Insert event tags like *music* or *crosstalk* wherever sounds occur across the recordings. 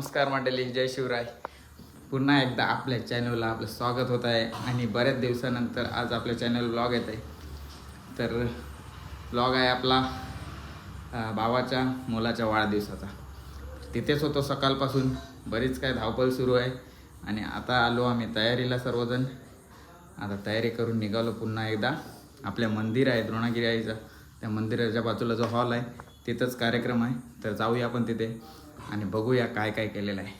नमस्कार मंडळी जय शिवराय. पुन्हा एकदा आपल्या चॅनलला आपलं स्वागत होत आहे आणि बऱ्याच दिवसानंतर आज आपल्या चॅनल ब्लॉग येत आहे. तर ब्लॉग आहे आपला भावाच्या मुलाच्या वाढदिवसाचा. तिथेच होतो सकाळपासून बरीच काय धावपळ सुरू आहे आणि आता आलो आम्ही तयारीला सर्वजण. आता तयारी करून निघालो पुन्हा एकदा. आपल्या मंदिर आहे द्रोणागिरी आईचा. त्या मंदिराच्या बाजूला जो हॉल आहे तिथंच कार्यक्रम आहे. तर जाऊया आपण तिथे. आणि बघूया काय काय केलेलं आहे.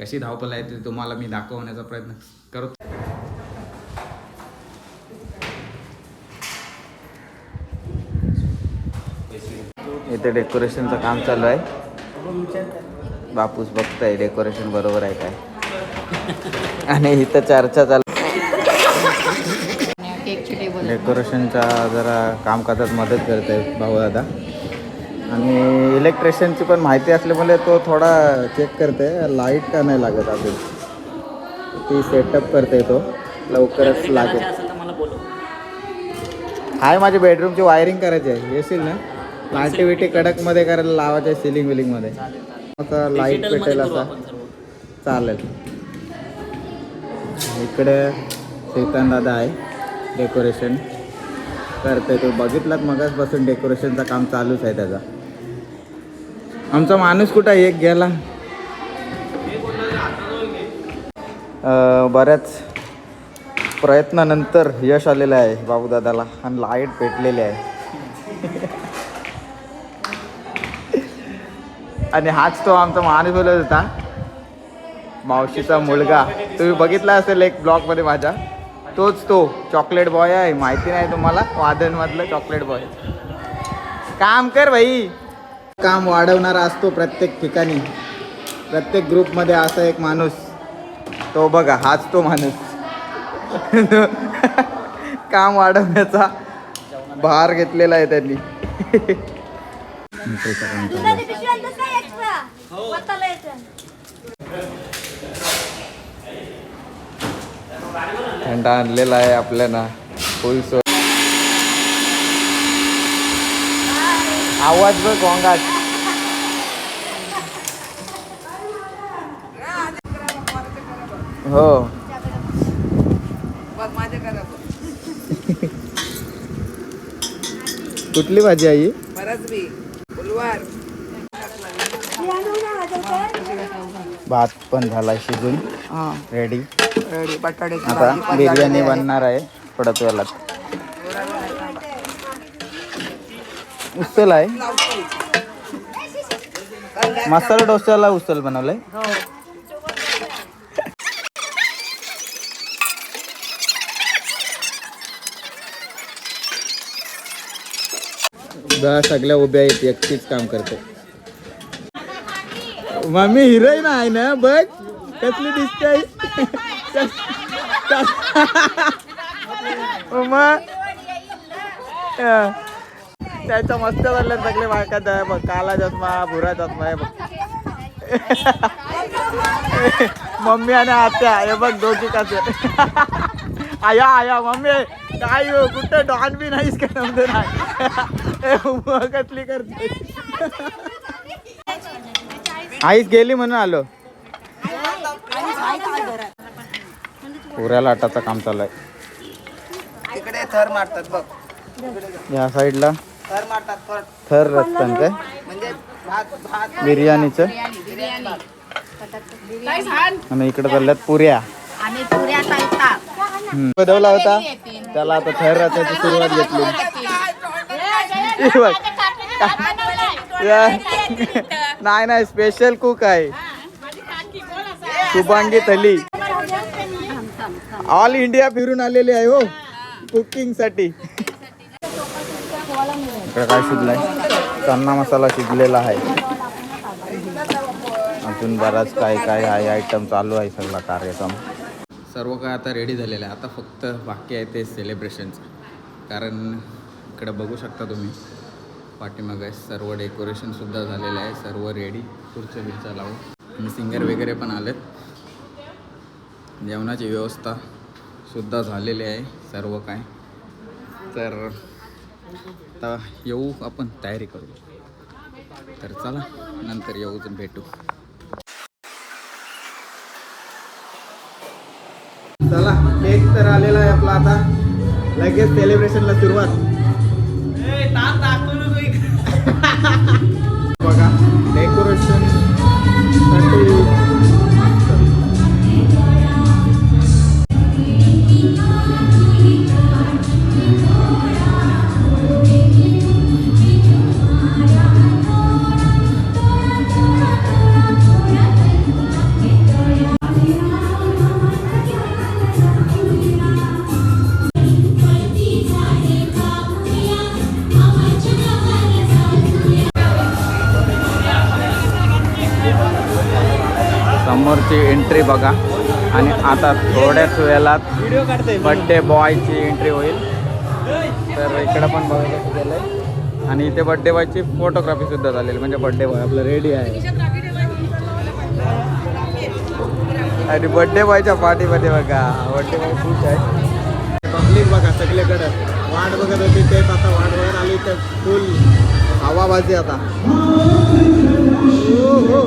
कशी धावपळ आहे ते तुम्हाला मी दाखवण्याचा प्रयत्न करतो. इथे डेकोरेशनचं काम चालू आहे. बापूस बघताय डेकोरेशन बरोबर आहे काय? आणि इथं चर्चा चालू डेकोरेशनच्या जरा कामकाजात मदत करते भाऊ दादा आणि इलेक्ट्रिशियनची पण माहिती असल्यामुळे तो थोडा चेक करते लाइट का नाही लागत अजून? ती सेटअप करते तो. लवकरच लागेल. हाय माझ्या बेडरूमची वायरिंग करायची आहे. येशील ना? लाईटी विटी कडकमध्ये करायला लावायचं आहे सिलिंग विलिंगमध्ये आता लाइट पेटेल असा. चालेल. इकडे चैतन दादा आहे डेकोरेशन करते तो. बघितलात मगच बसून डेकोरेशनचं काम चालूच आहे त्याचा. आमचा माणूस कुठं आहे? एक गेला. बऱ्याच प्रयत्नानंतर यश आलेलं आहे बाबूदादाला आणि लाइट पेटलेली आहे. आणि हाच तो आमचा माणूस बोलत होता. मावशीचा मुलगा. तुम्ही बघितला असेल एक ब्लॉगमध्ये माझ्या? तोच तो चॉकलेट बॉय आहे. माहिती नाही तुम्हाला? वादनमधलं चॉकलेट बॉय काम कर भाई. काम वाढवणारा असतो प्रत्येक ठिकाणी. प्रत्येक ग्रुपमध्ये असा एक माणूस तो बघा हाच तो माणूस. *laughs* काम वाढवण्याचा भार घेतलेला आहे त्यांनी. *laughs* थंडा आणलेला आहे आपल्याला फुल सो आवाज बघ गोंगाट हो. कुठली भाजी आई? भात पण झाला शिजून. रेडी रेडी बटाट्याची आता बिर्याणी बनणार आहे. थोड्याच वेळात उचल आहे. मसाला डोस्याला उचल बनवलंय. सगळ्या उभ्या आहेत एकटीच काम करते. मम्मी हिरोईन आहे ना बघ. कसली दिसते *laughs* *laughs* मग *laughs* अं, त्याच्या मस्त झाल्या सगळे आहे बघ काला चष्मा भुरा चष्मा आहे बघ. मम्मी आणि आत्या हे बघ दोघी कसे. आया आया मम्मी. काय हो कुठं? डॉन बी नाहीस का? नव्हतं नाही. कसली करते? आईच गेली म्हणून आलो. पुऱ्या लाटाचं काम चालू आहे तिकडे थर मारतात बघ. या साईडला. थर मारतात थर. थर रचतं काय? म्हणजे भात भात. बिर्याणीचं? आणि इकडे चालल्यात पुऱ्या. आणि. बदवला होता. त्याला आता थर रचायची सुरुवात घेतली. नाही नाही स्पेशल कुक आहे शुभांगी थली. ऑल इंडिया फिरून आलेली आहे हो. कुकिंगसाठी. इकडे काय शिजलाय? चन्ना मसाला शिजलेला आहे. अजून बराच काय काय आहे आयटम चालू आहे सगळा कार्यक्रम. सर्व काय आता रेडी झालेलं आहे. आता फक्त बाकी आहे ते सेलिब्रेशनचं कारण इकडे बघू शकता तुम्ही पाठीमागे सर्व डेकोरेशनसुद्धा झालेलं आहे. सर्व रेडी खुर्च्या बिरच्या लावून. आणि सिंगर वगैरे पण आलेत. जेवणाची व्यवस्था सुद्धा झालेली आहे. सर्व काय. तर आता येऊ आपण तयारी करू. तर चला नंतर येऊ भेटू. चला केक तर आलेला आहे आपला आता. लगेच सेलिब्रेशनला सुरुवात. बघा. आणि आता थोड्याच वेळात बड्डे बॉयची एंट्री होईल. तर इकडं पण बघायला आणि इथे बड्डे बॉयची फोटोग्राफी सुद्धा झालेली. म्हणजे बड्डे बॉय आपलं रेडी आहे. आणि बड्डे बॉयच्या पार्टीमध्ये बघा. बड्डे बॉय खूप आहे. पब्लिक बघा सगळीकडे. वाट बघत होती तेच आता वाट बघत आली तर फुल हवाबाजी आता. हो, हो.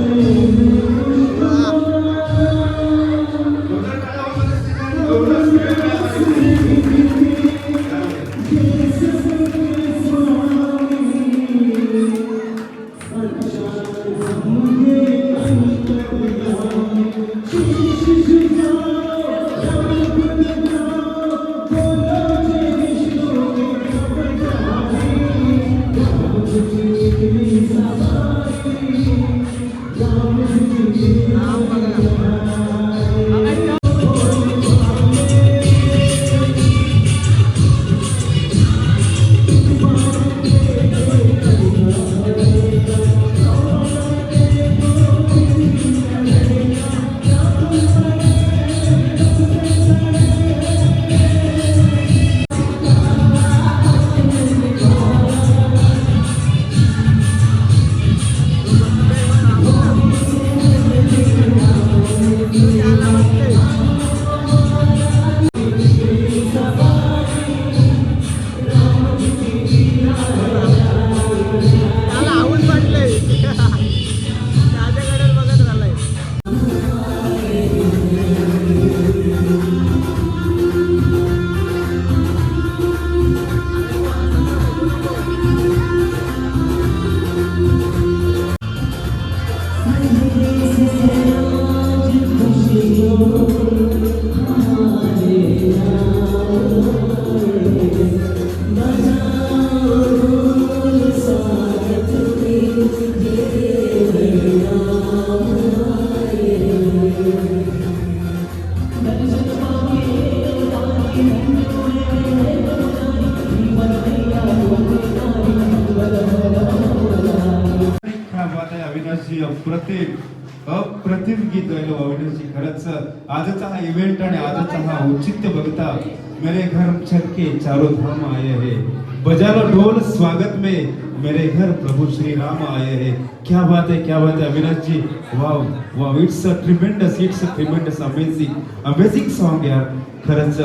चारों धाम आए हैं। बजा ढोल स्वागत में मेरे घर प्रभु श्री राम आए हैं। क्या बात है क्या बात है Avinash ji. Wow wow it's a tremendous it's a tremendous amazing amazing song यार। खरंच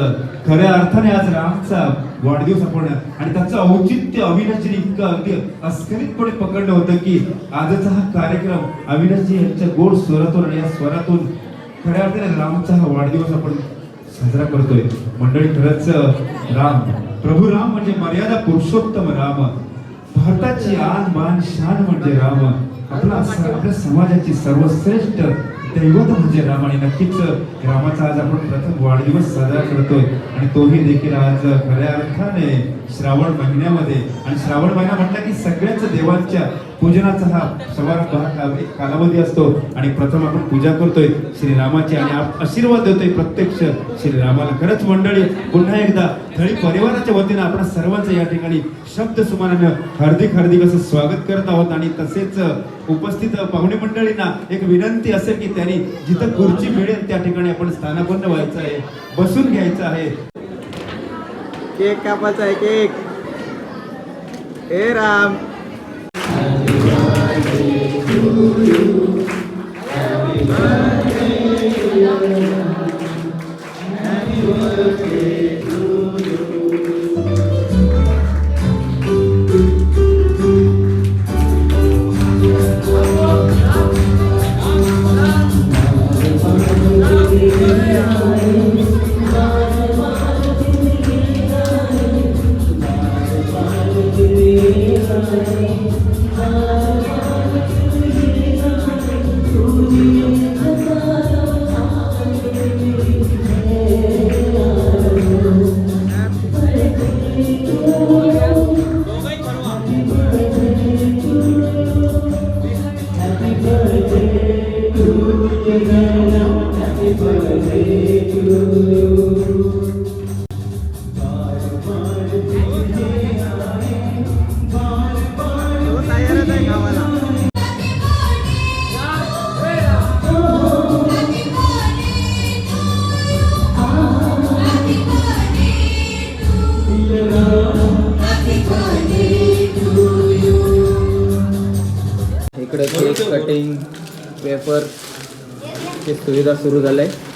खऱ्या अर्थाने आज रामचा वाढदिवस आपण आणि त्याचं औचित्य अविनाशजी इतकं अगदी अस्खलितपणे पकडलं होतं की आजचा हा कार्यक्रम अविनाशजी यांच्या गोड स्वरातून आणि या स्वरातून खऱ्या अर्थाने रामचा हा वाढदिवस आपण साजरा करतोय. मंडळी खरंच राम. प्रभू राम म्हणजे मर्यादा पुरुषोत्तम राम. भारताची आन मान शान म्हणजे राम. आपला आपल्या समाजाची सर्वश्रेष्ठ दैवत म्हणजे राम. आणि नक्कीच रामाचा आज आपण प्रथम वाढदिवस साजरा करतोय. आणि तोही देखील आज खऱ्या अर्थाने श्रावण महिन्यामध्ये. आणि श्रावण महिना म्हटलं की सगळ्याच देवांच्या पूजनाचा हा समारंभ हा कालावधी असतो. आणि प्रथम आपण पूजा करतोय श्रीरामाची आणि आशीर्वाद देतोय प्रत्यक्ष श्रीरामाला. खरंच मंडळी पुन्हा एकदा थळी परिवाराच्या वतीनं आपण सर्वांचं या ठिकाणी शब्द सुमानानं हार्दिक हार्दिक असं स्वागत करत आहोत. आणि तसेच उपस्थित पाहुणे मंडळींना एक विनंती असेल की त्यांनी जिथं खुर्ची मिळेल त्या ठिकाणी आपण स्थानापन्न व्हायचं आहे बसून घ्यायचं आहे. केक कापायचा आहे केक हे राम सुविधा सुरू झाल्या आहे.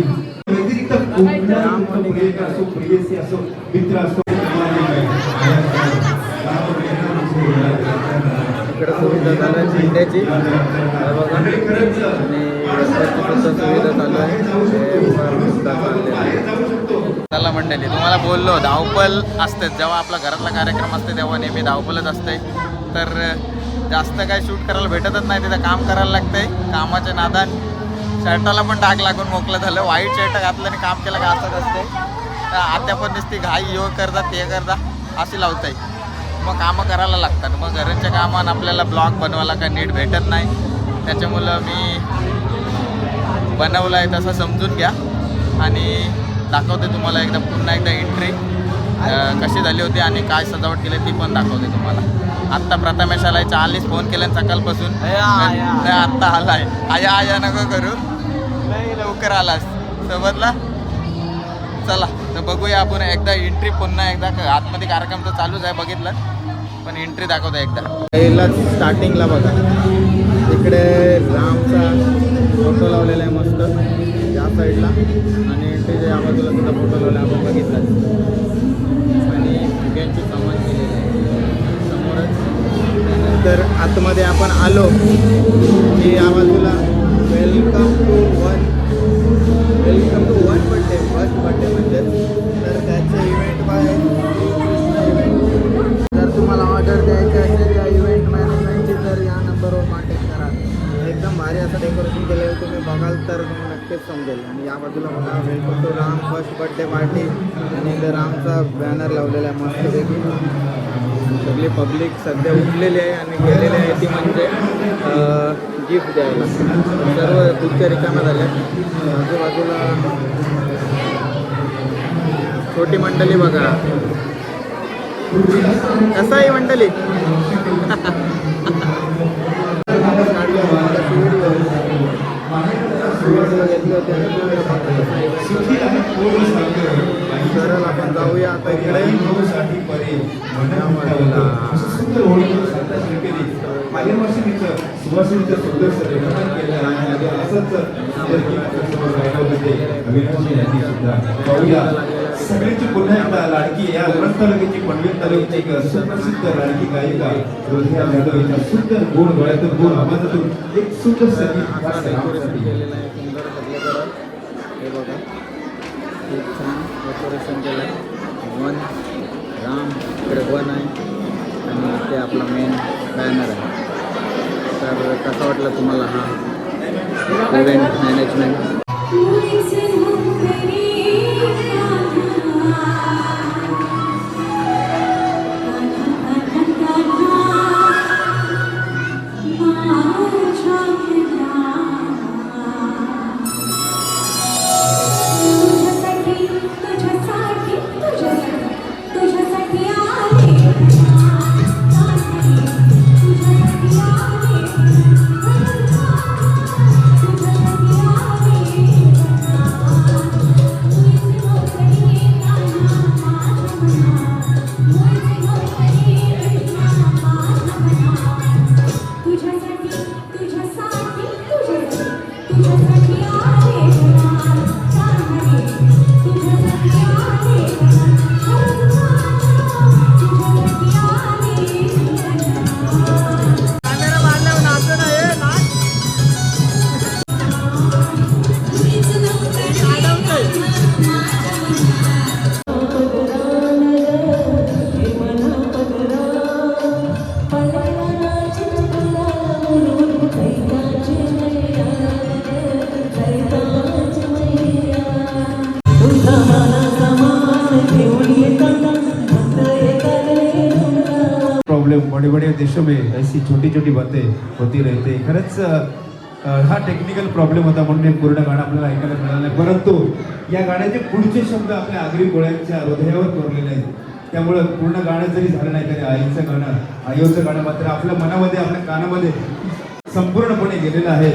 व्यतिरिक्त कोणत्या असो प्रियसी असो मित्र असो सुविधा झेंड्याची बघा आणि रस्त्याची सुद्धा सुविधा चालू आहे चला मंडळी तुम्हाला बोललो धावपल असते. जेव्हा आपला घरातला कार्यक्रम असते तेव्हा नेहमी धावपलच असते. तर जास्त काय शूट करायला भेटतच नाही तिथं काम करायला लागतंय. कामाच्या नादान शर्टाला पण डाग लागून मोकळं झालं. व्हाईट शर्ट घातलं आणि काम केलं का असंच असते तर आत्या पण दिसते घाई यो करता ते करता अशी लावताय. मग कामं करायला लागतात. मग घराच्या कामान आपल्याला ब्लॉग बनवायला काय नीट भेटत नाही. त्याच्यामुळं मी बनवलं आहे तसं समजून घ्या. आणि दाखवते तुम्हाला एकदा पुन्हा एकदा एंट्री कशी झाली होती आणि काय सजावट केली ती पण दाखवते तुम्हाला. आत्ता प्रथमेश आलाय चाळीस फोन केले सकाळपासून आत्ता आलाय. आया आया नको करू. नाही लवकर आलास. सोबतला? चला तर बघूया आपण एकदा एंट्री पुन्हा एकदा आतमध्ये कार्यक्रम तर चालूच आहे बघितलं. पण एंट्री दाखवतो एकदा. पहिला स्टार्टिंगला बघा. इकडे रामचा फोटो लावलेला आहे मस्त या साईडला आणि एंट्रीच्या या बाजूला सुद्धा फोटो लावला आपण बघितला. आणि फुग्यांची सामान केलेली आहे. समोरच. तर आतमध्ये आपण आलो की या बाजूला welcome to one welcome to one birthday first birthday म्हणजे तर त्याचे इव्हेंट बाय जर तुम्हाला ऑर्डर द्यायची असेल या इव्हेंट मॅनेजमेंटची तर या नंबरवर कॉन्टॅक्ट करा. एकदम भारी असं डेकोरेशन केलेलं तुम्ही बघाल तर तुम्हाला नक्कीच समजेल. आणि या बाजूला बघा welcome to Ram first birthday party आणि इथे रामचा बॅनर लावलेला आहे मस्तपैकी सगळी पब्लिक सध्या उठलेली आहे आणि गेलेली आहे ती म्हणजे गिफ्ट द्यायला. सर्व खुर्च्या रिकाम्या झाल्या. आजूबाजूला छोटी मंडळी बघा. कसं *laughs* *laughs* आहे मंडळी आपण जाऊया आता इकडे. मागील वर्षी तिचं सुभाषिणीचं सुंदर सरेखन केलं आणि आता असंच सुंदर गीत समोर गायलं होतं. ते अविनाशी यांनी सुद्धा. पाहूया. सगळ्यांची पुन्हा एकदा लाडकी. या उरण तालुक्याची पनवेल तालुक्याची एक सुप्रसिद्ध लाडकी गायिका. रोहिया जाधव हिच्या सुंदर गुण गळ्यातून गुण आवाजातून एक सुंदर संगीत खास डेकोरेशन रामसाठी. केलेलं आहे सुंदर सगळीकडं हे बघा खूप छान डेकोरेशन केलं आहे वन राम इकडे वन आहे. आणि ते आपला मेन बॅनर आहे. तर कसं वाटलं तुम्हाला हा इव्हेंट मॅनेजमेंट ऐसी छोटी छोटी बातें होती रहते खरंच हा टेक्निकल प्रॉब्लेम होता म्हणून हे पूर्ण गाणं आपल्याला ऐकायला मिळालं नाही. परंतु या गाण्याचे पुढचे शब्द आपल्या आगरी गोळ्यांच्या हृदयावर कोरलेले आहेत. त्यामुळं पूर्ण गाणं जरी झालं नाही तरी आईचं गाणं आईचं गाणं मात्र आपल्या मनामध्ये आपल्या कानामध्ये संपूर्णपणे गेलेलं आहे.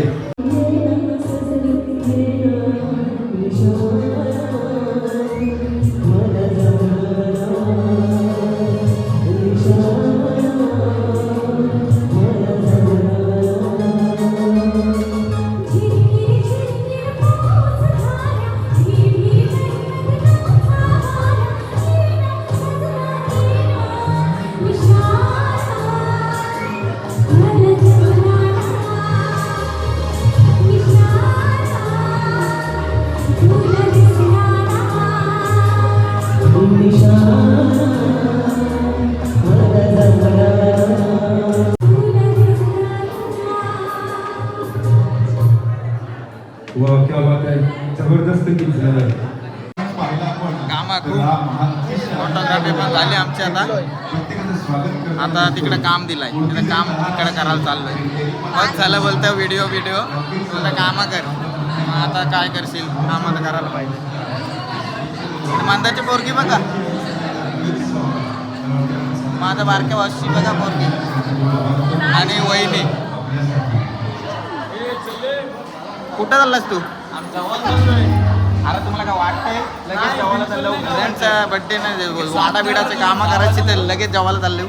काम दिलंय. तिकडे काम तिकडे करायला चाललोय. बस झालं बोलतं व्हिडिओ व्हिडिओ बोलतं कामं कर. मग आता काय करशील? काम आता करायला पाहिजे. मांदाची पोरगी बघा. माझा बारक्या भाऊची बघा पोरगी. आणि वहिनी. कुठं चाललास तू? अरे तुम्हाला काय वाटतंय? लगेच जेवायला चाललो फ्रेंडचा बड्डे नाही वाटा बिडाचे कामं करायची तर लगेच जेवायला चाललो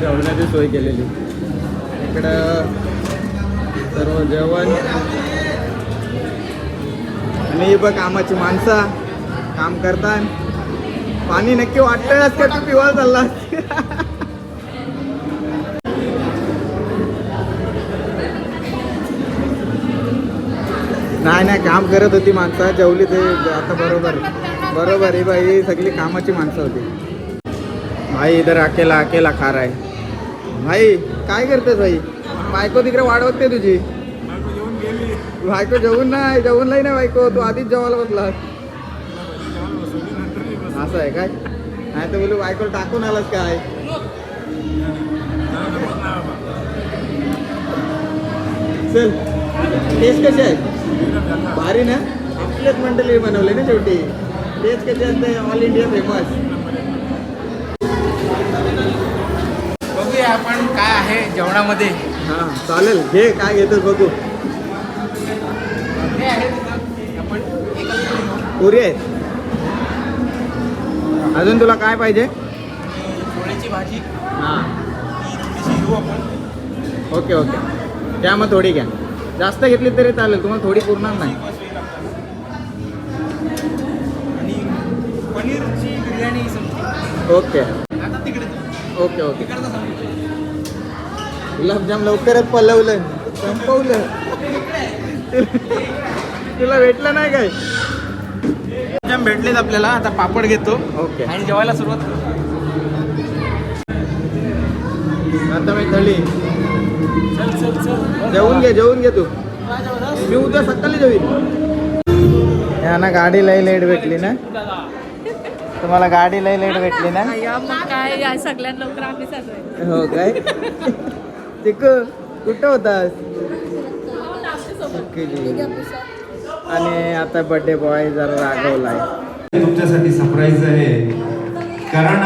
जेवणाची सोय केलेली. इकडं सर्व जेवण. आणि बघ कामाची माणसं काम करतात. पाणी नक्की वाटतंच का तू पिवा चालला नाही नाही काम करत होती माणसं. जेवली ते आता बरोबर. बरोबर ही बाई सगळी कामाची माणसं होती. भाई इधर अकेला अकेला खार आहे भाई काय करतेस भाई? बायको तिकडे वाढवत तुझी? बायको जेवून नाही जेवूनलाही नाही बायको तू आधीच जेवायला बसला असं आहे काय? नाही तर बोलू बायको टाकून आलास काय? चल टेस्ट कशी आहे? भारी ना? आपलेच मंडळी बनवले ना शेवटी. तेच कसे असते? ऑल इंडिया फेमस आपण काय आहे जेवणामध्ये? हां चालेल. घे काय घेतोस बघू. हे आहे आपण एकच घेऊ. पुरी आहेत. अजून तुला काय पाहिजे? भाजी. हां. ती थोडीशी घेऊ आपण. Okay okay. त्या मग थोडी घ्या. जास्त घेतली तरी चालेल तुम्हाला थोडी पुरणार नाही. आणि पनीरची बिर्याणी समजी ओके. आता तिकडे. Okay okay. तिकडचं. गुलाबजाम लवकरच पलवलं संपवलं तुला भेटलं नाही काय? गुलाबजाम भेटलेत आपल्याला. आता पापड घेतो. ओके. आणि जेवायला सुरुवात. आता मी थळी जेवून घे जेवून घे तू. मी उद्या सकाळी जेवीन. यांना गाडी लई लेट भेटली ना? तुम्हाला गाडी लई लेट भेटली ना? या मग काय? या सगळ्यात लवकर आम्ही हो काय? चिकू कुठं होतास? आणि आता बर्थडे बॉय जरा रागवलाय. तुमच्यासाठी सरप्राईज आहे. कारण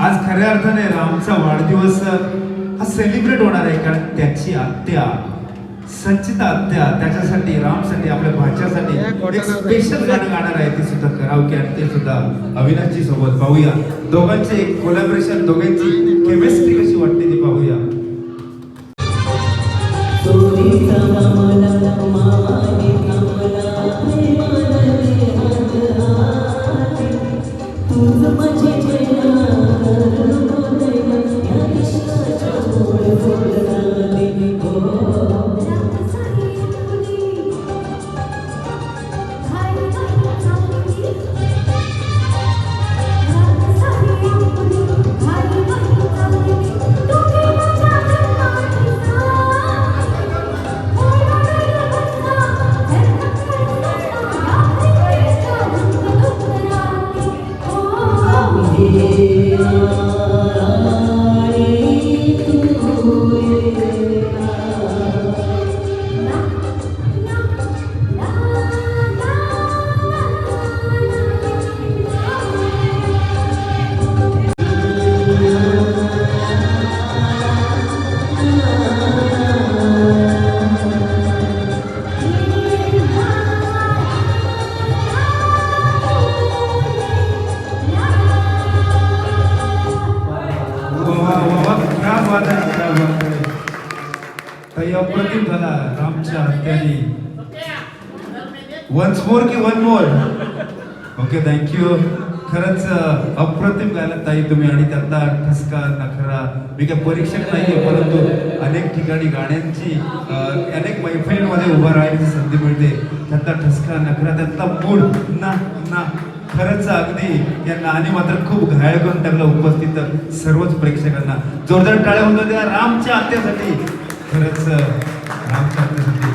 आज खऱ्या अर्थाने रामचा वाढदिवस हा सेलिब्रेट होणार आहे कारण त्याची आत्या. संचिता आत्या त्याच्यासाठी रामसाठी आपल्या भाच्यासाठी एक स्पेशल. गाणं गाणार आहे ते सुद्धा करावके आणि ते सुद्धा अविनाशजी सोबत पाहूया. दोघांचे कोलॅबरेशन दोघांची केमिस्ट्री कशी वाटते ती पाहूया. तुम्ही गायला ताई तुम्ही आणि त्यातला ठसका नखरा मी काय परीक्षक नाहीये परंतु अनेक ठिकाणी गाण्यांची अनेक मैफिलीमध्ये उभं राहायची संधी मिळते. त्यातला ठसका नखरा त्यातला मूड ना ना खरंच अगदी या नानी मात्र खूप घायल करून टाकलं उपस्थित सर्वच प्रेक्षकांना. जोरदार टाळ्या होतं त्या रामच्या आत्यासाठी खरंच रामच्या आत्यासाठी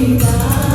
हत्यासाठी रामकृष्ण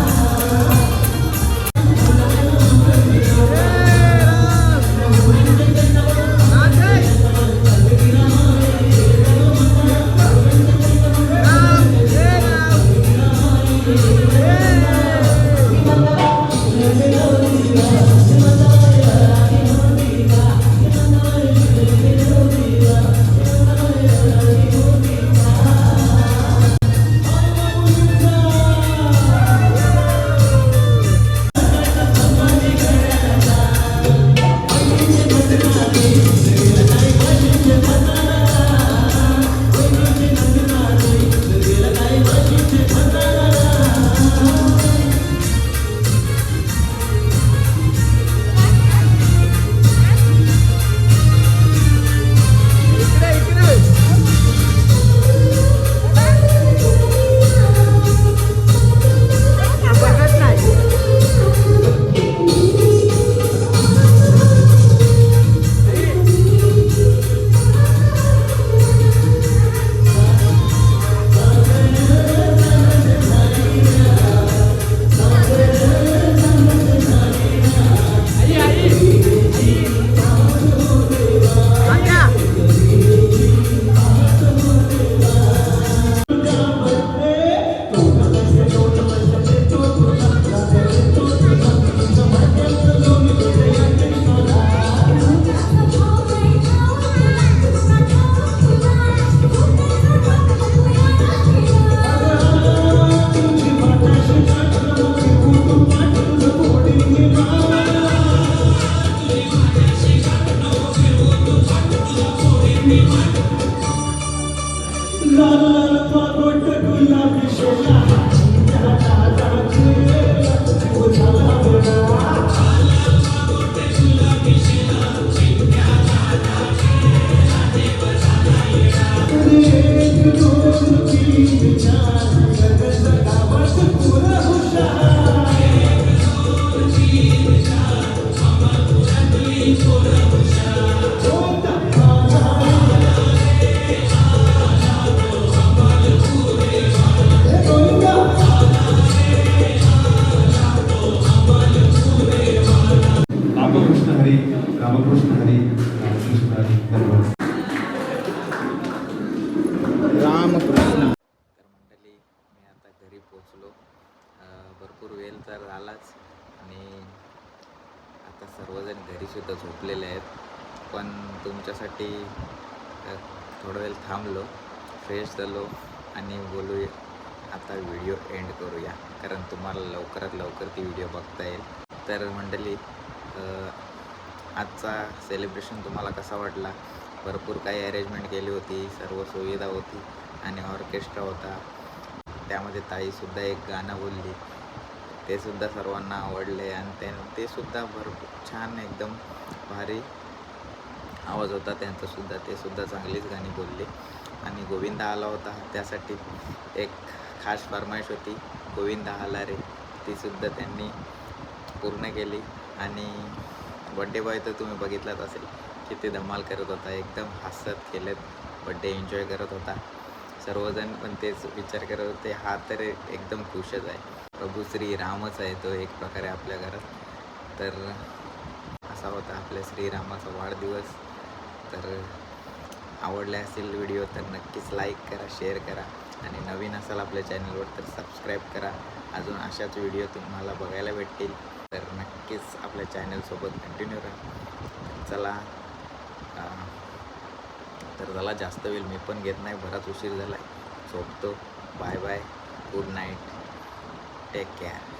रामकृष्ण. तर मंडळी मी आता घरी पोचलो भरपूर वेळ तर झालाच आणि आता सर्वजण घरीसुद्धा झोपलेले आहेत. पण तुमच्यासाठी थोडा वेळ थांबलो फ्रेश झालो आणि बोलू आता व्हिडिओ एंड करूया कारण तुम्हाला लवकरात लवकर ती व्हिडिओ बघता येईल. तर मंडळी आजचा सेलिब्रेशन तुम्हाला कसा वाटला? भरपूर काही अरेंजमेंट केली होती सर्व सुविधा होती आणि ऑर्केस्ट्रा होता. त्यामध्ये ताईसुद्धा एक गाणं बोलली. ते सुद्धा सर्वांना आवडले आणि ते तेसुद्धा भरपूर छान एकदम भारी आवाज होता त्यांचासुद्धा तेसुद्धा ते सुद्धा चांगलीच गाणी बोलली. आणि गोविंदा आला होता. त्यासाठी एक खास फरमाईश होती. गोविंदा आला रे. तीसुद्धा त्यांनी पूर्ण केली आणि बड्डे बॉय तर तुम्ही बघितलाच असेल किती धमाल करत होता एकदम हसत खेळत बड्डे एन्जॉय करत होता. सर्वजण पण तेच विचार करत होते हा तर एकदम खुशच आहे. प्रभू श्री रामच आहे तो एक प्रकारे आपल्या घरात. तर असा होता आपल्या श्रीरामाचा वाढदिवस. तर आवडले असेल व्हिडिओ तर नक्कीच लाईक करा शेअर करा आणि नवीन असाल आपल्या चॅनलवर तर सबस्क्राईब करा. अजून अशाच व्हिडिओ तुम्हाला बघायला भेटतील. तर नक्कीच आपल्या चॅनलसोबत कंटिन्यू राहा. चला तर चला जास्त वेळ मी पण घेत नाही बराच उशीर झाला आहे झोपतो. Bye bye good night take care